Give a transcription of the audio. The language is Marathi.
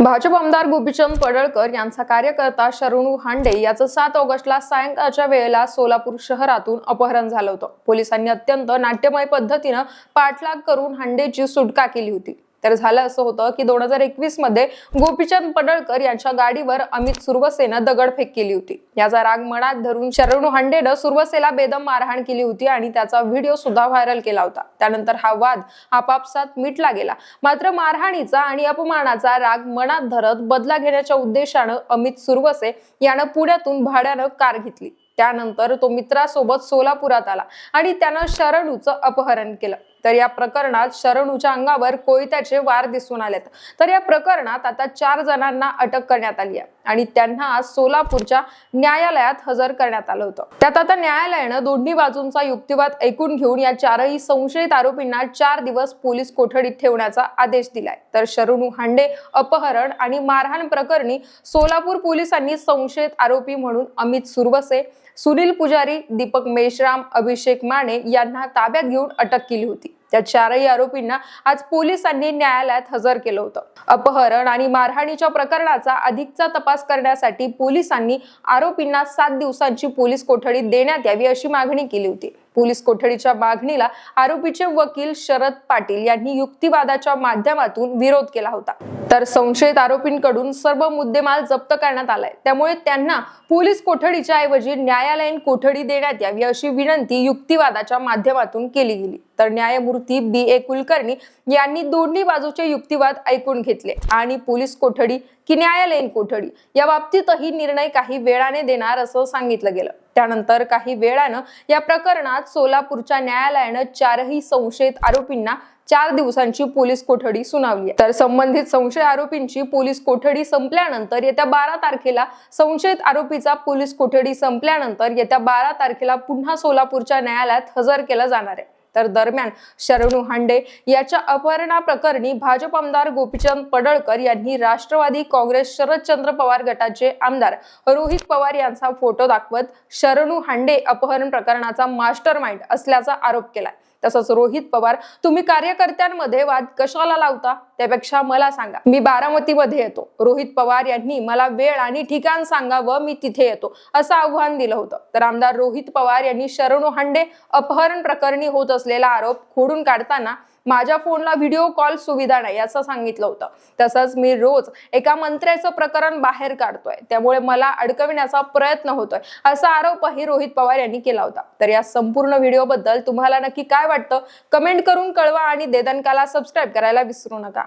भाजप आमदार गोपीचंद पडळकर यांचा कार्यकर्ता शरणू हांडे याचं सात ऑगस्टला सायंकाळच्या वेळेला सोलापूर शहरातून अपहरण झालं होतं. पोलिसांनी अत्यंत नाट्यमय पद्धतीनं पाठलाग करून हांडेची सुटका केली होती. तर झालं असं होतं की दोन हजार एकवीसमध्ये गोपीचंद पडळकर यांच्या गाडीवर अमित सुरवसेनं दगडफेक केली होती. याचा राग मनात धरून शरणू हांडेनं सुरवसेला बेदम मारहाण केली होती आणि त्याचा व्हिडिओ सुद्धा व्हायरल केला होता. त्यानंतर हा वाद आपापसात मिटला गेला. मात्र मारहाणीचा आणि अपमानाचा राग मनात धरत बदला घेण्याच्या उद्देशानं अमित सुरवसे यानं पुण्यातून भाड्यानं कार घेतली. त्यानंतर तो मित्रासोबत सोलापुरात आला आणि त्यानं शरणूचं अपहरण केलं. तर या प्रकरणात शरणूच्या अंगावर कोयत्याचे वार दिसून आलेत. तर या प्रकरणात आता चार जणांना अटक करण्यात आली आहे आणि त्यांना सोलापूरच्या न्यायालयात हजर करण्यात आलं होतं. त्यात आता न्यायालयानं दोन्ही बाजूंचा युक्तिवाद ऐकून घेऊन या चारही संशयित आरोपींना चार दिवस पोलीस कोठडीत ठेवण्याचा आदेश दिलाय. तर शरणू हांडे अपहरण आणि मारहाण प्रकरणी सोलापूर पोलिसांनी संशयित आरोपी म्हणून अमित सुरवसे सुनील पुजारी दीपक मेश्राम अभिषेक माने यांना ताब्यात घेऊन अटक केली होती. त्या चारही आरोपींना आज पोलिसांनी न्यायालयात हजर केलं होतं. अपहरण आणि मारहाणीच्या प्रकरणाचा अधिकचा तपास करण्यासाठी पोलिसांनी आरोपींना सात दिवसांची पोलीस कोठडी देण्यात यावी अशी मागणी केली होती. पोलीस कोठडीच्या मागणीला आरोपीचे वकील शरद पाटील यांनी युक्तिवादाच्या माध्यमातून विरोध केला होता. तर संशयित आरोपींकडून सर्व मुद्देमाल जप्त करण्यात आलाय. त्यामुळे त्यांना पोलीस कोठडीच्या ऐवजी न्यायालयीन कोठडी देण्यात यावी अशी विनंती युक्तिवादाच्या माध्यमातून केली गेली. तर न्यायमूर्ती बी. ए. कुलकर्णी यांनी दोन्ही बाजूचे युक्तिवाद ऐकून घेतले आणि पोलीस कोठडी की न्यायालयीन कोठडी या बाबतीतही निर्णय काही वेळाने देणार असं सांगितलं गेलं. त्यानंतर काही वेळानं या प्रकरणात सोलापूरच्या न्यायालयानं चारही संशयित आरोपींना चार दिवसांची पोलीस कोठडी सुनावली तर संबंधित संशय आरोपींची पोलीस कोठडी संपल्यानंतर येत्या बारा तारखेला संशयित आरोपीचा पोलीस कोठडी संपल्यानंतर येत्या बारा तारखेला पुन्हा सोलापूरच्या न्यायालयात हजर केला जाणार आहे. तर दरम्यान शरणू हांडे याच्या अपहरणाप्रकरणी भाजप आमदार गोपीचंद पडळकर यांनी राष्ट्रवादी काँग्रेस शरदचंद्र पवार गटाचे आमदार रोहित पवार यांचा फोटो दाखवत शरणू हांडे अपहरण प्रकरणाचा मास्टर माइंड असल्याचा आरोप केलाय. तसंच रोहित पवार तुम्ही कार्यकर्त्यांमध्ये वाद कशाला लावता? त्यापेक्षा मला सांगा. मी बारामतीमध्ये येतो. रोहित पवार यांनी मला वेळ आणि ठिकाण सांगावं मी तिथे येतो असं आव्हान दिलं होतं. तर आमदार रोहित पवार यांनी शरणू हांडे अपहरण प्रकरणी होत असलेला आरोप खोडून काढताना माझ्या फोनला व्हिडिओ कॉल सुविधा नाही असं सांगितलं होतं. तसंच मी रोज एका मंत्र्याचं प्रकरण बाहेर काढतोय. त्यामुळे मला अडकविण्याचा प्रयत्न होतोय असा आरोपही रोहित पवार यांनी केला होता. तर या संपूर्ण व्हिडिओ बद्दल तुम्हाला नक्की काय वाटतं? कमेंट करून कळवा आणि देदनकाला सबस्क्राईब करायला विसरू नका.